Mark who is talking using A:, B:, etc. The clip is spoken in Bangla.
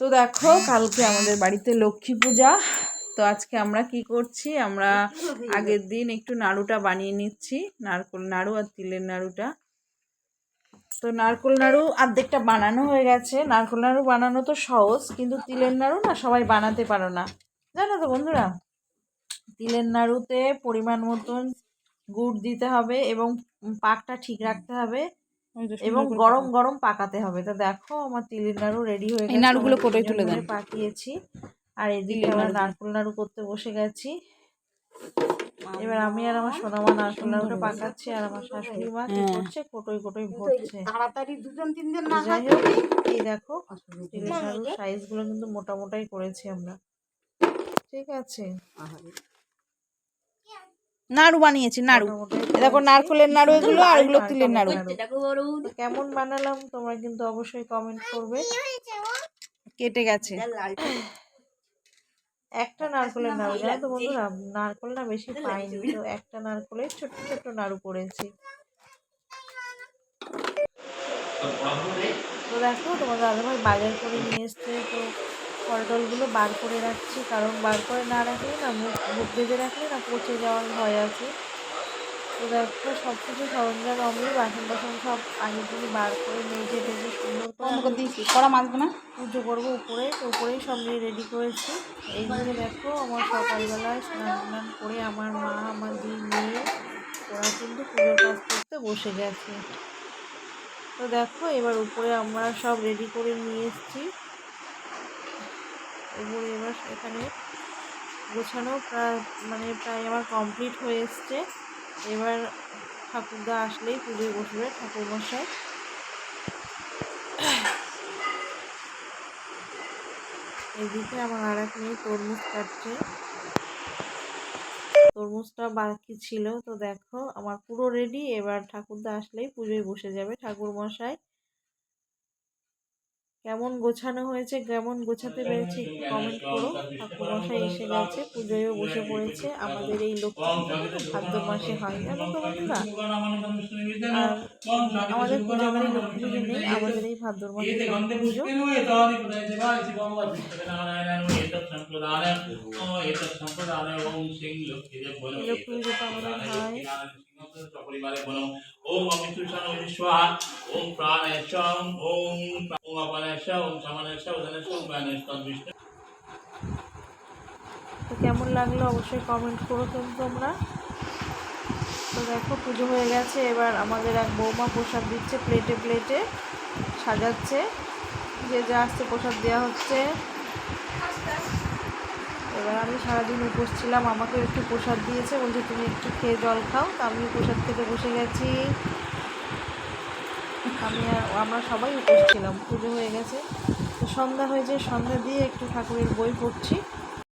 A: তো দেখো, কালকে আমাদের বাড়িতে লক্ষ্মী পূজা। তো আজকে আমরা কি করছি, আমরা আগের দিন একটু নাড়ুটা বানিয়ে নিচ্ছি, নারকোল নাড়ু আর তিলের নাড়ুটা। তো নারকোল নাড়ু অর্ধেকটা বানানো হয়ে গেছে। নারকোল নাড়ু বানানো তো সহজ, কিন্তু তিলের নাড়ু না সবাই বানাতে পারো না। জানো তো বন্ধুরা, তিলের নাড়ুতে পরিমাণ মতন গুড় দিতে হবে এবং পাকটা ঠিক রাখতে হবে। এবং গরম গরম পাকাতে হবে। তো দেখো আমার তিলের নাড়ু রেডি হয়ে গেছে।
B: নাড়ুগুলো
A: তিনজন
B: তুলে দেন।
A: পাকিয়েছি। আর এদিকে আমরা
B: নাড়ু।
A: নারকেল নাড়ু করতে বসে গেছি। এবার আমি আর আমার সোনামা নারকেল নাড়ুটা পাকাচ্ছি আর আমার শাশুড়ি মা কি
B: হ্যাঁ।
A: করছে কোটোই কোটোই ভরছে।
C: তাড়াতাড়ি দুজন তিনজন না
A: যাই হোক এই দেখো তিলের নাড়ুর সাইজগুলো কিন্তু মোটা মোটাই করেছি আমরা। ঠিক আছে।
B: নাড়ু বানিয়েছি নাড়ু। দেখো। নারকেলের নাড়ু এগুলো আর এগুলো তিলের নাড়ু।
A: কেমন বানালাম তোমরা কিন্তু অবশ্যই কমেন্ট করবে।
B: কেটে গেছে।
A: একটা নারকেলের নাড়ু জানো তো বন্ধুরা? নারকেল না বেশি পাইনি তো একটা নারকেলের ছোট্ট ছোট্ট নাড়ু করেছি। তো দেখো তোমার দাদাভাই বাজার করে নিয়ে এসছে তো ফল টলগুলো বার করে রাখছি। কারণ বার করে না রাখলে না মুখ মুখ বেঁধে রাখলে না পচে যাওয়ার ভয় আছে। তো দেখো সব কিছু সরঞ্জাম আমি বাসন বাসন সব আগের দিনই বার করে মেজে টেজে সুন্দর করে
B: দিয়েছি কড়া না?
A: পুজো করব উপরে তো উপরেই সব নিয়ে রেডি করেছি। এইদিকে দেখো আমার সকালবেলায় স্নান টান করে আমার মা আমার দুই মেয়ে ওরা কিন্তু পুজোর কাজ করতে বসে গেছে। তো দেখো এবার উপরে আমরা সব রেডি করে নিয়ে এসেছি। উপরে এবার এখানে গোছানো প্রায় মানে প্রায় আমার কমপ্লিট হয়ে এসছে। এবার ঠাকুরদা আসলেই পুজোয় বসবে, ঠাকুরমশাই। এদিকে আমার আর এক মেয়ে তরমুজ কাটছে। তরমুজটা বাকি ছিল, তো দেখো, আমার পুরো রেডি এবার ঠাকুরদা আসলেই পুজোয় বসে যাবে। ঠাকুর মশাই কেমন গোছানো হয়েছে, কেমন গোছাতে পেরেছি কমেন্ট করো। ঠাকুর মশাই এসে গেছে, পুজোয়ও বসে পড়েছে। আমাদের এই লক্ষ্মী পুজো ভাদ্র মাসে হয় জানো তো বন্ধুরা? আমাদের পুজো বাড়ি লক্ষ্মী পুজো নেই, আমাদের এই ভাদ্র মাসে পুজো। লক্ষ্মী পুজোটা আমাদের হয়। তো কেমন লাগল অবশ্যই কমেন্ট করো কিন্তু তোমরা। তো দেখো, পুজো হয়ে গেছে, এবার আমাদের এক বৌমা প্রসাদ দিচ্ছে প্লেটে প্লেটে সাজাচ্ছে। যে যা আসছে প্রসাদ দেওয়া হচ্ছে। এবার আমি সারাদিন উপোস ছিলাম আমাকে একটু প্রসাদ দিয়েছে, বলছে, তুমি একটু খেয়ে জল খাও। তো আমি প্রসাদ খেতে বসে গেছি। আমি আর আমরা সবাই উপোস ছিলাম, পুজো হয়ে গেছে। তো সন্ধ্যা হয়ে যায়, সন্ধ্যা দিয়ে একটু ঠাকুরের বই পড়ছি।